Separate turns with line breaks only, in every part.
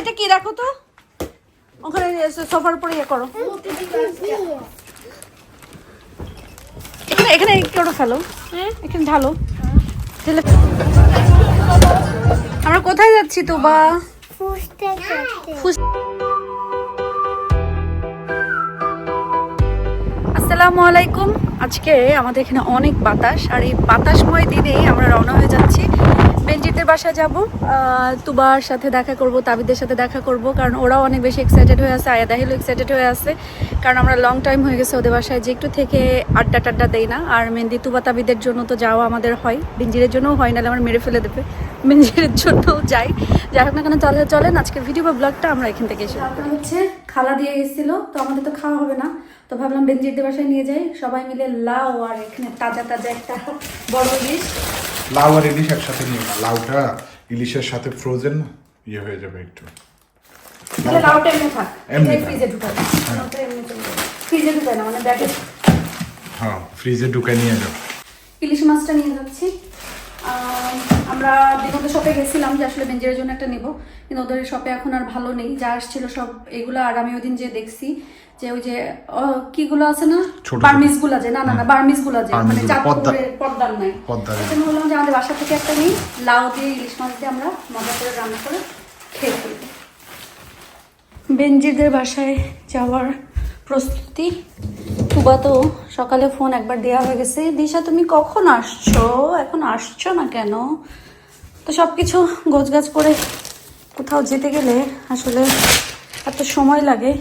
এটা কি রাখো তো? ওখানে সোফার উপরে ইয়ে করো। এখানে কেউ ফেলো। এখানে ঢালো। ঢেলে আমরা কোথায় যাচ্ছি তো বা আসসালামু আলাইকুম। আজকে আমাদের এখানে অনেক বাতাস আর এই বাতাসময় দিনেই আমরা রওনা হয়ে যাচ্ছি বেঞ্জিতের বাসায় যাব তুবার সাথে দেখা করব, তাবিদের সাথে দেখা করব, কারণ ওরাও অনেক বেশি এক্সাইটেড হয়ে আছে আয়াদা হিলও এক্সাইটেড হয়ে আছে, কারণ আমরা লং টাইম হয়ে গেছে ওদের বাসায়, যে একটু থেকে আড্ডা টাড্ডা দেই না, আর মেহেন্দি তুবা তাবিদের জন্য তো যাওয়া আমাদের হয় বেঞ্জিরের জন্যও হয়, নাহলে আমার মেরে ফেলে দেবে বেঞ্জিরের জন্যও যাই যাই হোক না কেন, চলে, চলেন, আজকের ভিডিও বা ব্লগটা আমরা এখান থেকে এসে হচ্ছে খালা দিয়ে গেছিল, তো আমাদের তো খাওয়া হবে না, তো ভাবলাম বেঞ্জিরদের বাসায় নিয়ে যাই, সবাই মিলে লাউ আর এখানে তাজা তাজা একটা বড় ইলিশ
লাউ আর ইলিশ একসাথে নিও না। লাউটা ইলিশের সাথে ফ্রোজেন না ইয়ে হয়ে যাবে একটু।
লাউটা এমনি থাক।
এমনি
ফ্রিজে ঢুকাই লাউটা এমনি ফ্রিজে ঢুকাই না মানে ব্যাগে
হ্যাঁ ফ্রিজে নিয়ে যাও।
ইলিশ মাছটা নিয়ে যাচ্ছি। আমরা বিনোদ শপে গেছিলাম যে আসলে বেঞ্জিরের জন্য একটা নেব। কিন্তু ওদের শপে এখন আর ভালো নেই যা আসছিল সব এগুলো আর আমি ওই দিন যে দেখছি যে ওই যে কিগুলো আছে না?
ছোট ছোট।
বার্মিসগুলা যে না না না বার্মিসগুলা যে মানে
বার্মিসগুলো,
চাঁদপুরের পদ্মার নাই
পদ্মার।
এই জন্য বললাম যে আমাদের বাসা থেকে একটা নেই লাউ দিয়ে ইলিশ মাছ দিয়ে আমরা মজা করে রান্না করে খেয়ে ফেলব। বেঞ্জিদের বাসায় যাওয়ার প্রস্তুতি তুবা তো সকালে ফোন একবার দেওয়া হয়ে গেছে দিশা তুমি কখন আসছো? এখন আসছো না কেন? তো সব কিছু গোছগাছ করে কোথাও যেতে গেলে আসলে এত সময় লাগে।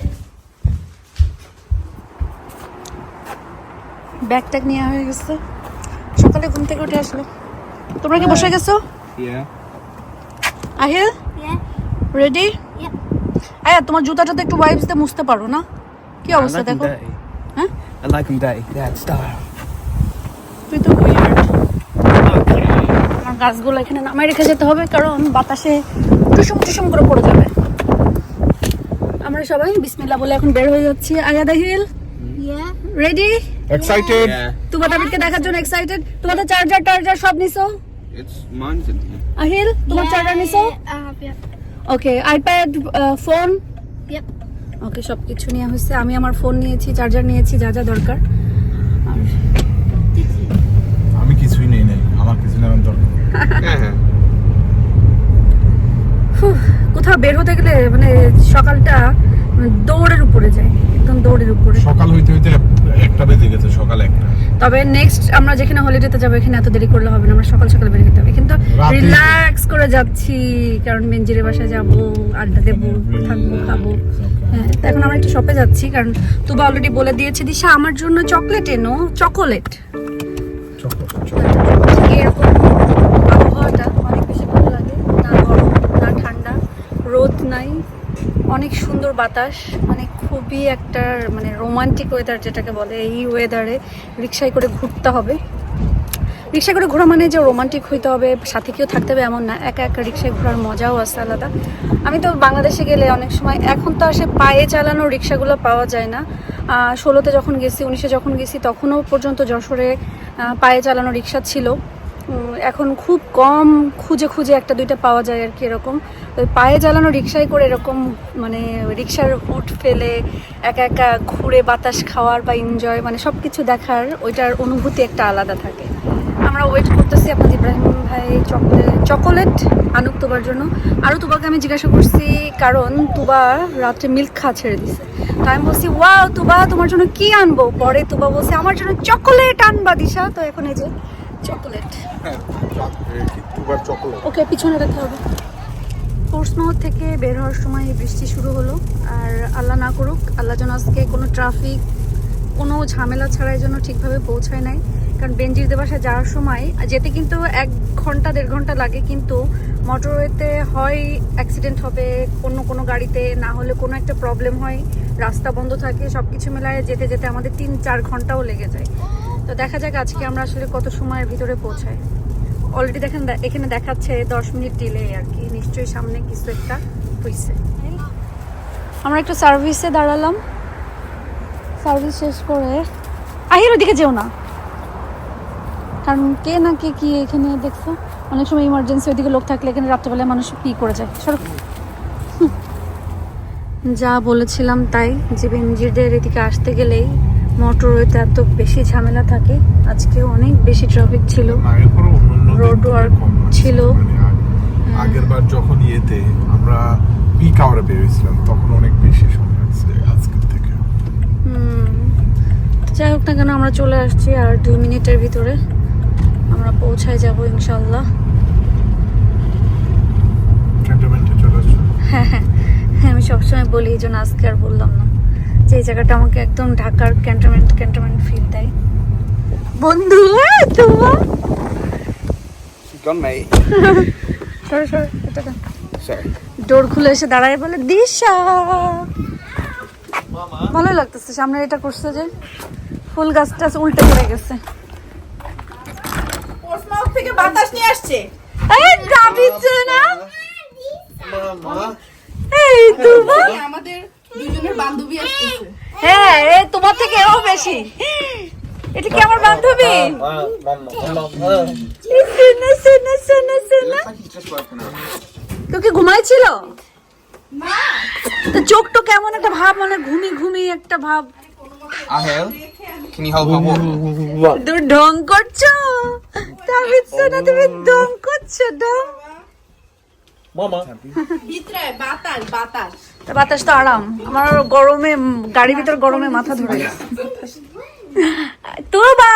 ব্যাগ ট্যাগ নেওয়া হয়ে গেছে। সকালে ঘুম থেকে উঠে আসলো। তোমরা কি বসে গেছো. আহিল? রেডি. আয়া তোমার জুতাটা তো একটু ওয়াইপস দিয়ে মুছতে পারো না। কি অবস্থা দেখো. হ্যাঁ
I like them dirty. That style.
তুই তো weird। আমার গাছগুলো এখানে নামাই রেখে যেতে হবে কারণ বাতাসে টুসুম টুসুম করে পড়ে যাবে। আমরা সবাই বিসমিল্লাহ বলে এখন বের হয়ে যাচ্ছি। আয়াদা হিল? রেডি
এক্সাইটেড
তোমার দাবিদকে দেখার জন্য এক্সাইটেড তোমাদের চার্জার টার্জার সব নিছো? আহিল তোমার চার্জার নিছো. Okay iPad phone
Yep.
Okay সব কিছু নেওয়া হয়েছে। আমি আমার ফোন নিয়েছি চার্জার নিয়েছি যা যা দরকার। আর
আমি কিছুই নেই নাই আমার কিছু নেওয়ার দরকার
Yeah.
কোথাও বের হতে গেলে মানে সকালটা দৌড়ের উপরে যায় একদম দৌড়ের উপরে।
সকাল হইতে হইতে একটা বেজে গেছে সকাল একটা।
তবে নেক্সট আমরা যেখানে হলিডেতে যাব এখানে এত দেরি করলে হবে না আমরা সকাল সকাল বের হতে হবে। কিন্তু রিল্যাক্স করে যাচ্ছি কারণ বেঞ্জিরের বাসায় যাব আড্ডা দেবো থাকব খাব। হ্যাঁ এখন আমরা একটু শপে যাচ্ছি কারণ তুবা অলরেডি বলে দিয়েছে দিশা আমার জন্য চকলেট এনো চকোলেট এরকম আবহাওয়াটা অনেক বেশি ভালো লাগে না গরম না ঠান্ডা রোদ নাই অনেক সুন্দর বাতাস মানে খুবই একটা মানে রোমান্টিক ওয়েদার যেটাকে বলে, এই ওয়েদারে রিক্সায় করে ঘুরতে হবে। রিক্সা করে ঘোরা মানে যে রোমান্টিক হইতে হবে, সাথে কেউ থাকতে হবে এমন না, একা একা রিক্সায় ঘোরার মজাও আছে আলাদা। আমি তো বাংলাদেশে গেলে অনেক সময়, এখন তো আসে পায়ে চালানো রিক্সাগুলো পাওয়া যায় না। ষোলোতে যখন গেছি, উনিশে যখন গেছি, তখনও পর্যন্ত যশোরে পায়ে চালানো রিক্সা ছিল। এখন খুব কম খুঁজে খুঁজে একটা দুইটা পাওয়া যায় আর কি এরকম। ওই পায়ে জ্বালানো রিক্সায় করে এরকম মানে রিক্সার উঠ ফেলে একা একা ঘুরে বাতাস খাওয়ার বা এনজয় মানে সব কিছু দেখার ওইটার অনুভূতি একটা আলাদা থাকে। আমরা ওয়েট করতেছি আপনাদের ইব্রাহিম ভাই চকলেট চকোলেট আনুক তোবার জন্য। আরও তুবাকে আমি জিজ্ঞাসা করছি, কারণ তুবা রাত্রে মিল্ক খা ছেড়ে দিছে। তো আমি বলছি ওয়াও তুবা, তোমার জন্য কি আনব? পরে তুবা বলছে, আমার জন্য চকোলেট আনবা দিশা। তো এখন এই যে চকোলেট। ওকে পিছনে রাখতে হবে। পোর্টসমাউথ থেকে বের হওয়ার সময় বৃষ্টি শুরু হলো। আর আল্লাহ না করুক আল্লাহ যেন আজকে কোনো ট্রাফিক কোনো ঝামেলা ছাড়াই জন্য ঠিকভাবে পৌঁছায় নাই। কারণ বেঞ্জিরদের বাসায় যাওয়ার সময় যেতে কিন্তু এক ঘণ্টা দেড় ঘণ্টা লাগে কিন্তু মোটরওয়েতে হয় অ্যাক্সিডেন্ট হবে অন্য কোনো গাড়িতে না হলে কোনো একটা প্রবলেম হয় রাস্তা বন্ধ থাকে সব কিছু মেলায় যেতে যেতে আমাদের তিন চার ঘন্টাও লেগে যায়। তো দেখা যাক আজকে আমরা আসলে কত সময়ের ভিতরে পৌঁছাই। অলরেডি দেখেন এখানে দেখাচ্ছে দশ মিনিট ডিলে আর কি। নিশ্চয়ই সামনে কিছু একটা হয়েছে আমরা একটু সার্ভিসে দাঁড়ালাম। সার্ভিস শেষ করে আহির ওদিকে যেও না। কারণ কে না কে কি এখানে দেখছ? অনেক সময় ইমার্জেন্সি ওইদিকে লোক থাকলে এখানে রাত্রেবেলায় মানুষ কি করে যায়? সরো। হুম। যা বলেছিলাম তাই। যে বেনজিরদের এদিকে আসতে গেলেই মোটরওয়েতে এত বেশি ঝামেলা থাকে। আজকে অনেক বেশি ট্রাফিক ছিল। Road work ছিল।
আগের বার যখন ইয়েতে আমরা পিক আওয়ারে বেরিয়েছিলাম তখন অনেক বেশি সময় লাগছে আজকের থেকে।
যাই হোক না কেন আমরা চলে আসছি আর দুই মিনিটের ভিতরে। আমরা পৌঁছায় যাব ইনশাল্লাহ হ্যাঁ হ্যাঁ হ্যাঁ আমি সবসময় বলি এই জন্য আজকে আর বললাম না। যে এই জায়গাটা আমাকে একদম ঢাকার ক্যান্টনমেন্ট ক্যান্টনমেন্ট ফিল দেয়। বন্ধু তোমার. সরো সরো এটা। ডোর খুলে এসে দাঁড়ায় বলে দিশা! ভালোই লাগতেছে সামনে এটা করছে যে ফুল গাছটা উল্টে পড়ে গেছে।
থেকে বাতাস নিয়ে আসছে।
এই না? এই
আমাদের দুজনের বান্ধবী আসতেছে।
হ্যাঁ এ তোমার থেকে এও বেশি। এটা কি আমার বান্ধবী? এই শোনা শোনা শোনা শোনা
Looks like he's just woken up.
কেউ কি ঘুমাইছিল তো চোখ তো কেমন একটা ভাব মানে ঘুমি ঘুমি একটা ভাব।
you hold my water?
তুমি ঢং করছ? তাবিজ শোনা তুমি ঢং করছ ঢং।
বাতাস বাতাস।
তা বাতাস তো আরাম। আমার গরমে গাড়ির ভিতর গরমে মাথা ধরে গেছে। তুবা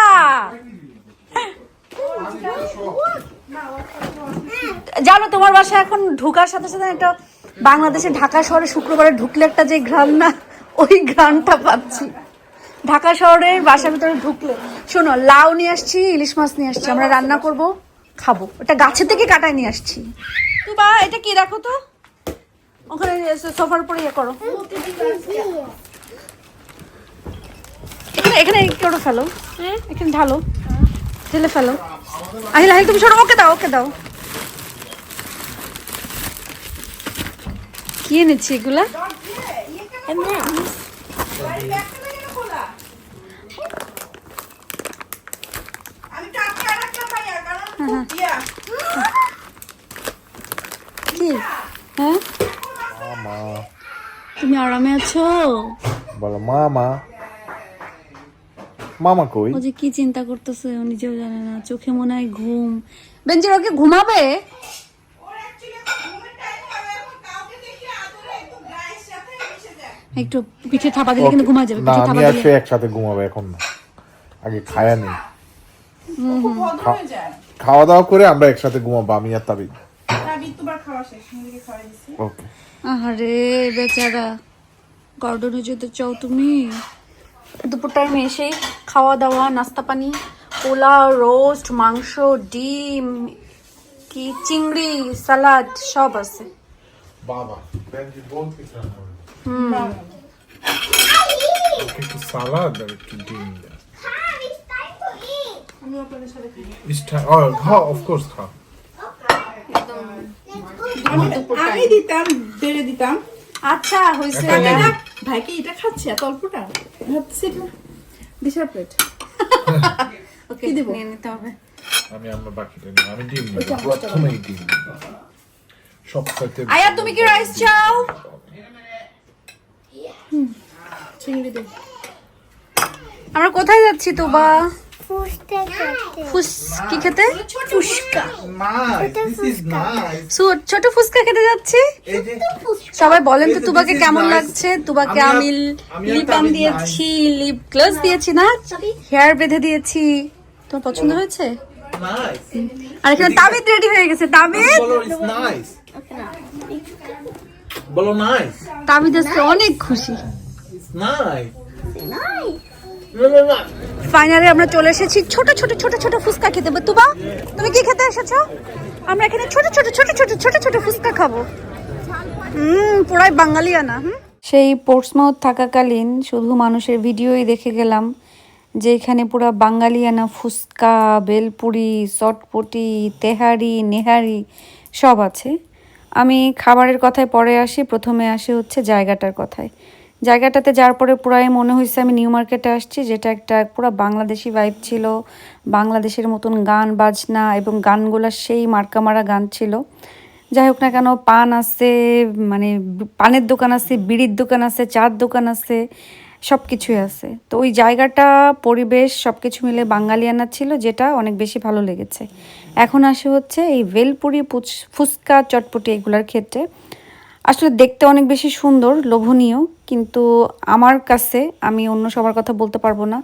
জানো তোমার বাসা এখন ঢোকার সাথে সাথে একটা বাংলাদেশে ঢাকা শহরে শুক্রবারে ঢুকলে একটা যে ঘ্রাণ না ওই ঘ্রাণটা পাচ্ছি। ঢাকা শহরের বাসার ভিতরে ঢুকলে। শোনো লাউ নিয়ে আসছি ইলিশ মাছ নিয়ে আসছি। আমরা রান্না করব খাব। ওটা গাছের থেকে কাটায় নিয়ে আসছি। তুবা এটা কি রাখো তো? ওখানে সোফার উপরে ইয়ে করো। এখানে ওটা ফেলো? এখানে ঢালো। ঢেলে ফেলো। আহিল আহিল তুমি সরো ওকে দাও ওকে দাও। কি এনেছি এগুলা?
আমি টাটকা রাখলাম ভাইয়া কারণ
হ্যাঁ? তুমি আরামে আছো?
বলো মামা। মামা কই?
ও যে কি চিন্তা করতেছে ও নিজেও জানে না। চোখে মনে হয় ঘুম। বেঞ্জির ওকে ঘুমাবে? একটু পিঠে থাপা দিলে কিন্তু ঘুমা যাবে পিঠে থাপা দিলে।
একসাথে ঘুমাবো এখন না। আগে খায়া নেই খাওয়া দাওয়া করে আমরা একসাথে ঘুমাবো আমি আর তাবি
তাবি তোমার খাওয়া শেষ নিজেকে খাওয়াই দিছি।
ওকে।
আরে বেচারা। গার্ডেনে যেতে চাও তুমি? দুপুর টাইমে এসেই খাওয়া দাওয়া নাস্তা পানি পোলাও রোস্ট মাংস ডিম কি চিংড়ি সালাদ সব আছে।
বাবা সালাদ আর একটু ডিম
আমি আপনাদের সাথে খাই।
It's time. খাও।
আমি দিতাম বেড়ে দিতাম।
আচ্ছা হয়েছে।
এটা ভাইকে এটা খাচ্ছে? এত অল্পটা? বিশাল প্লেট
ওকে
দেবো?
নিয়ে নিতে হবে।
আমি আমার বাকিটা নিই আমি ডিম প্রথমেই ডিম সব সাথে
আয়া তুমি কি রাইস চাও?
চিংড়ি দেবো
আমরা কোথায় যাচ্ছি তো বা কি খেতে? ফুসকা। ছোট ফুসকা। খেতে যাচ্ছি? সবাই বলেন তো তুবাকে কেমন লাগছে? তুবাকে
আমি আর-
আমি
আমি আর
লিপ বাম দিয়েছি লিপ গ্লাস দিয়েছি না? হেয়ার বেঁধে দিয়েছি। তোমার পছন্দ হয়েছে? আর এখানে তাবিদ রেডি হয়ে গেছে তাবিদ
বলো nice.
তাবিদ আজকে অনেক খুশি।
It's nice.
ফাইনালি আমরা চলে এসেছি ছোট ছোট ছোট ছোট ফুচকা খেতে। তুবা তুমি কি খেতে এসেছ? আমরা এখানে ছোট ছোট ছোট ছোট ছোট ছোট ফুচকা খাব। হুম, পুরাই বাঙালিয়ানা হুম? সেই পোর্টসমাউথ থাকাকালীন শুধু মানুষের ভিডিওই দেখে গেলাম যে এখানে পুরা বাঙালিয়ানা ফুচকা, বেলপুরি, চটপটি, তেহারি, নেহারি সব আছে। আমি খাবারের কথায় পরে আসি, প্রথমে আসি হচ্ছে জায়গাটার কথায়। জায়গাটাতে যাওয়ার পরে পুরাই মনে হয়েছে আমি নিউ মার্কেটে আসছি, যেটা একটা পুরো বাংলাদেশি ভাইব ছিল, বাংলাদেশের মতন গান, বাজনা এবং গানগুলো সেই মার্কামারা গান ছিল। যাই হোক না কেন, পান আছে মানে পানের দোকান আছে, বিড়ির দোকান আছে, চার দোকান আছে সব কিছুই আছে। তো ওই জায়গাটা, পরিবেশ সব কিছু মিলে বাঙালিয়ানা ছিল, যেটা অনেক বেশি ভালো লেগেছে। এখন আসে হচ্ছে এই ভেলপুরি ফুচকা চটপটি এগুলোর ক্ষেত্রে। আসলে দেখতে অনেক বেশি সুন্দর, লোভনীয়, কিন্তু আমার কাছে আমি অন্য সবার কথা বলতে পারব না।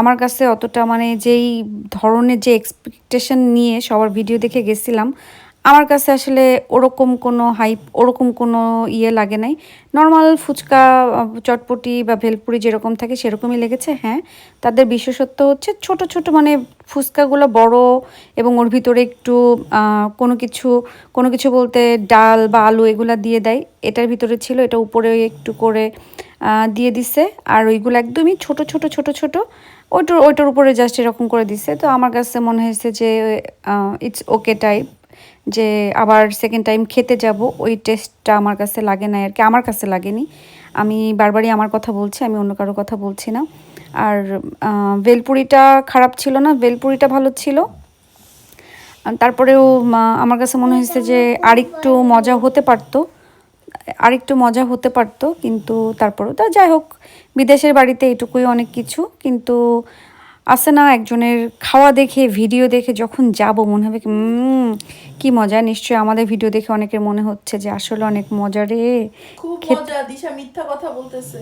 আমার কাছে অতটা মানে যেই ধরনের যে এক্সপেকটেশন নিয়ে সবার ভিডিও দেখে গেছিলাম আমার কাছে আসলে ওরকম কোনো হাইপ ওরকম কোনো ইয়ে লাগে নাই। নর্মাল ফুচকা, চটপটি বা ভেলপুরি যেরকম থাকে সেরকমই লেগেছে হ্যাঁ। তাদের বিশেষত্ব হচ্ছে ছোট ছোট মানে ফুচকাগুলো বড় এবং ওর ভিতরে একটু কোনো কিছু কোনো কিছু বলতে ডাল বা আলু এগুলা দিয়ে দেয়। এটার ভিতরে ছিল, এটা উপরে একটু করে দিয়ে দিছে। আর ওইগুলো একদমই ছোট ছোট ছোট ছোট। ওইটার ওইটার উপরে জাস্ট এরকম করে দিছে। তো আমার কাছে মনে হয়েছে যে ইটস ওকে টাইপ যে আবার সেকেন্ড টাইম খেতে যাব, ওই টেস্টটা আমার কাছে লাগে না আর কি আমার কাছে লাগেনি। আমি বারবারই আমার কথা বলছি, আমি অন্য কারও কথা বলছি না। আর ভেলপুরিটা খারাপ ছিল না, ভেলপুরিটা ভালো ছিল। তারপরেও আমার কাছে মনে হয়েছে যে আরেকটু মজা হতে পারতো, আরেকটু মজা হতে পারতো, কিন্তু তারপরেও তা যাই হোক, বিদেশের বাড়িতে এটুকুই অনেক কিছু, কিন্তু আসে না একজনের খাওয়া দেখে ভিডিও দেখে যখন যাব মনে হবে কি, কি মজা। নিশ্চয়ই আমাদের ভিডিও দেখে অনেকের মনে হচ্ছে যে আসলে অনেক মজা রে।
খুব মজা দিশা মিথ্যা কথা বলতেছে।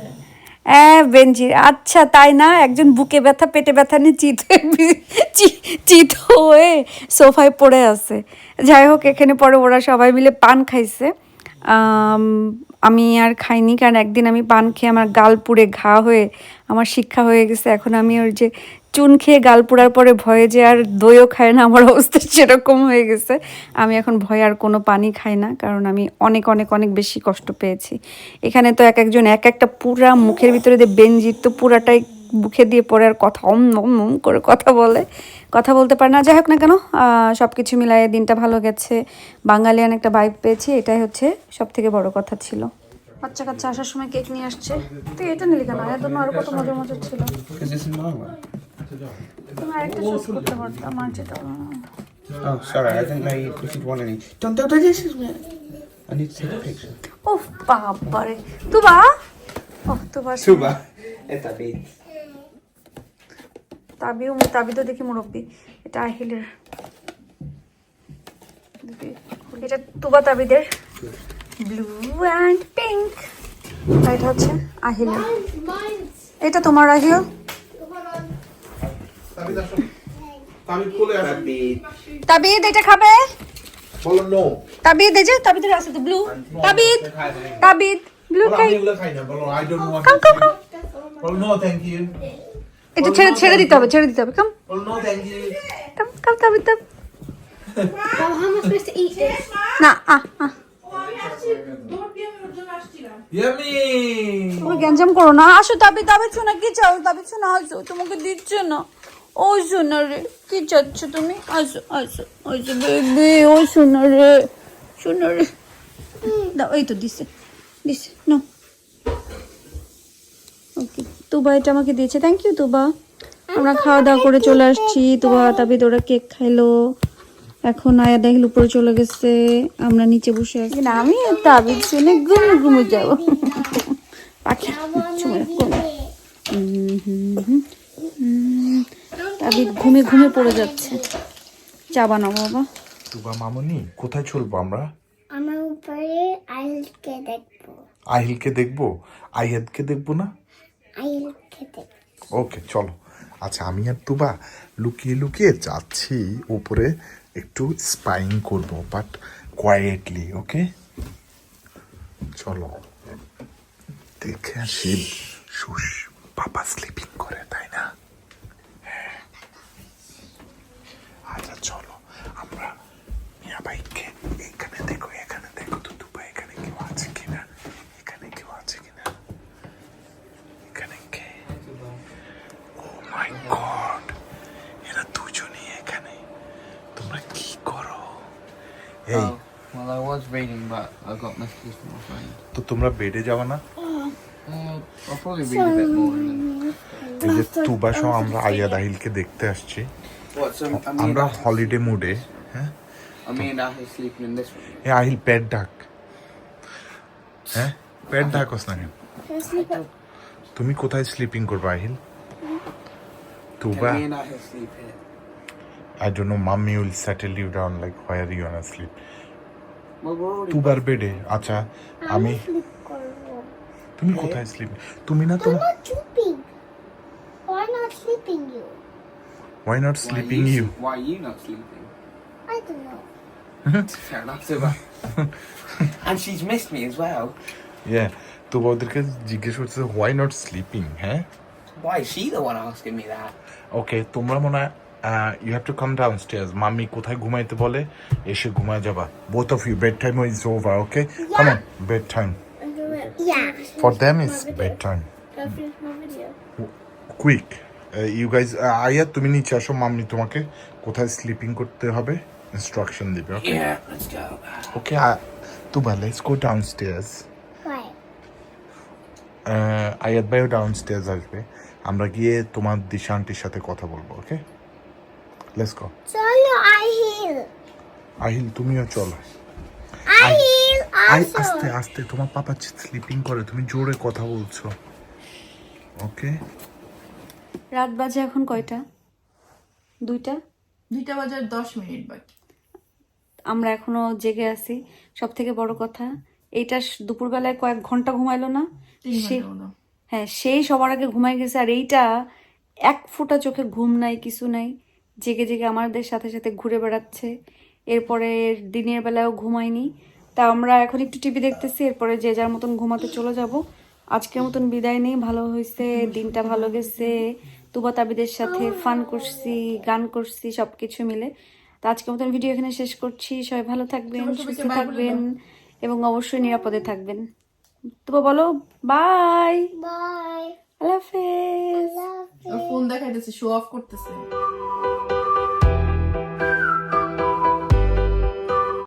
হ্যাঁ বেঞ্জি আচ্ছা তাই না? একজন বুকে ব্যথা পেটে ব্যথা নিয়ে চিত চিত হয়ে সোফায় পড়ে আছে। যাই হোক এখানে পরে ওরা সবাই মিলে পান খাইছে। আমি আর খাইনি কারণ একদিন আমি পান খেয়ে আমার গাল পুড়ে ঘা হয়ে আমার শিক্ষা হয়ে গেছে। এখন আমি ওর যে চুন খেয়ে গাল পোড়ার পরে ভয়ে যে আর দইও খায় না, আমার অবস্থা সেরকম হয়ে গেছে। আমি এখন ভয়ে আর কোনো পানি খাই না, কারণ আমি অনেক অনেক অনেক বেশি কষ্ট পেয়েছি। এখানে তো এক একজন, এক একটা পুরা মুখের ভিতরে যে বেঞ্জির তো পুরাটাই মুখে দিয়ে পরে আর কথা অম অম করে কথা বলে। কথা বলতে পারে না, যাই হোক না কেন সব কিছু মিলায়ে দিনটা ভালো গেছে। বাঙালিয়ান একটা বাইক পেয়েছি, এটাই হচ্ছে সব থেকে বড় কথা ছিল। বাচ্চা কাচ্চা আসার সময় কেক নিয়ে আসছে। তুই এটা নিলি কেন? এর জন্য আরও কত মজার মজার ছিল। তুমি আরেকটা চুজ করতে পারতো আমার যেটা
Oh, sorry, I didn't know you, if you'd want any. Don't, don't, don't, this is me. I need to take a picture.
ও বাবারে তুবা ও তুবা
Suba. It's a bit.
তাবিও তাবিদও দেখি মুরব্বি এটা আহিলের দেখি, এটা তুবা তাবিদের ব্লু অ্যান্ড পিঙ্ক এটা হচ্ছে আহিলের এটা তোমার আহিল তাবিদ এটা খাবে?
বলো নো
তাবিদ এই যে তাবিদের আছে তো ব্লু তাবিদ তাবিদ ব্লু খাই।
না বলো I don't want
come come come
বলো নো থ্যাংক ইউ
এটা ছেড়ে ছেড়ে দিতে হবে ছেড়ে দিতে হবে কাম
বলো no thank you
come come Tabid Tabid
Mom, how am I supposed to eat this?
না আ আ। তুমি গ্যাঞ্জাম করো না। আসো তাবি তাবি শোনা কি চাও? তাবি শোনা আসো তোমাকে দিচ্ছে না। ও শোনা রে কি চাচ্ছ তুমি? আসো আসো আসো বেবি ও শোনা রে শোনা রে দাও এই তো দিছে দিছে নো ওকে তুবা এটা আমাকে দিয়েছে। Thank you Tuba. আমরা খাওয়া দাওয়া করে চলে আসছি। তুবা তাবি ওরা কেক খাইলো। এখন আয়া দেখল উপরে চলে গেছে। আমরা নিচে বসে আছি। না আমি তাবিদ শুনে ঘুমে ঘুমে যাব। পাখি চুমে ঘুমে তাবিদ ঘুমে ঘুমে পড়ে যাচ্ছে। চা বানাবো বাবা।
তুবা মামনি কোথায় চলবো আমরা?
আমার উপরে আইলকে দেখব।
আহিলকে দেখব? আইয়াদকে দেখব না?
আইলকে দেখব।
ওকে চলো। আচ্ছা আমি আর তুবা লুকিয়ে লুকিয়ে যাচ্ছি উপরে। একটু স্পাইং করব বাট কোয়াইটলি ওকে? চলো। দেখে আসি। সুস বাবা স্লিপিং করে তাই না হ্যাঁ। আচ্ছা চলো আমরা মিয়া বাইককে এখানে দেখো এখানে দেখো তো তুবা এখানে কেউ আছে কিনা এখানে কেউ আছে কিনা এখানে কে ও মাই গড এরা দুজনেই এখানে তোমরা কি করো এই
well, I was reading, but I got messages from my friend.
তো তোমরা বেডে যাবে না
Uh, I'll probably read a bit more. And then...
এই যে তুবা সহ আমরা আইয়া দাহিলকে দেখতে আসছি আমরা হলিডে মুডে হ্যাঁ আহিল পেট ডাক হ্যাঁ পেট ডাকস না কেন তুমি কোথায় স্লিপিং করবে আহিল তুবা
I
don't know, mommy will settle you down like where you wanna sleep. তুবার বেডে আচ্ছা আমি? তুমি কোথায় স্লিপ তুমি না
sleeping. Why not sleeping you?
why
you?
you
Why you not sleeping?
I don't know.
Fair enough, Tuba. and she's missed me as well.
yeah তো ওদেরকে জিজ্ঞেস করছে why not sleeping হ্যাঁ
Why is she the one asking me that?
Okay তোমরা মনে হয় you have to come downstairs mummy কোথায় ঘুমাইতে বলে এসে ঘুমায় যাবা both of you bedtime is over okay come on bedtime
Yeah.
For them is bedtime? Quick you guys আয়া তুমি নিচে আসো। মাম্মি তোমাকে কোথায় স্লিপিং করতে হবে? ইনস্ট্রাকশন দিবে okay
Yeah, let's go.
Okay Tuba let's go downstairs
Why?
Ayat ভাইও ডাউন স্টেয়ার্স আসবে। আমরা গিয়ে তোমার দিশা আন্টির সাথে কথা বলব okay let's go
I heal.
Ahil তুমিও চলো। আই আস্তে আস্তে তোমার পাপা স্লিপিং করে তুমি জোরে কথা বলছো। ওকে
রাত বাজে এখন কয়টা? দুইটা?
দুইটা বাজার দশ মিনিট বাকি।
আমরা এখনও জেগে আছি। সব থেকে বড় কথা এইটা দুপুরবেলায় কয়েক ঘণ্টা ঘুমাইলো না? সে হ্যাঁ সেই সবার আগে ঘুমাই গেছে আর এইটা এক ফোঁটা চোখে ঘুম নাই কিছু নাই। জেগে জেগে আমাদের সাথে সাথে ঘুরে বেড়াচ্ছে। এরপরে দিনের বেলায়ও ঘুমায়নি। তা আমরা এখন একটু টিভি দেখতেছি এরপরে যে যার মতন ঘুমাতে চলে যাব। আজকের মতন বিদায় নেই ভালো হয়েছে দিনটা ভালো গেছে। তুবা তাবিদের সাথে ফান করছি গান করছি সব কিছু মিলে। তো আজকের মতন ভিডিও এখানে শেষ করছি। সবাই ভালো থাকবেন সুস্থ থাকবেন এবং অবশ্যই নিরাপদে থাকবেন। তুবা বলো বাই
Bye.
আল্লাহ হাফেজ!
ফোন দেখাইতেছে শো অফ করতেছে।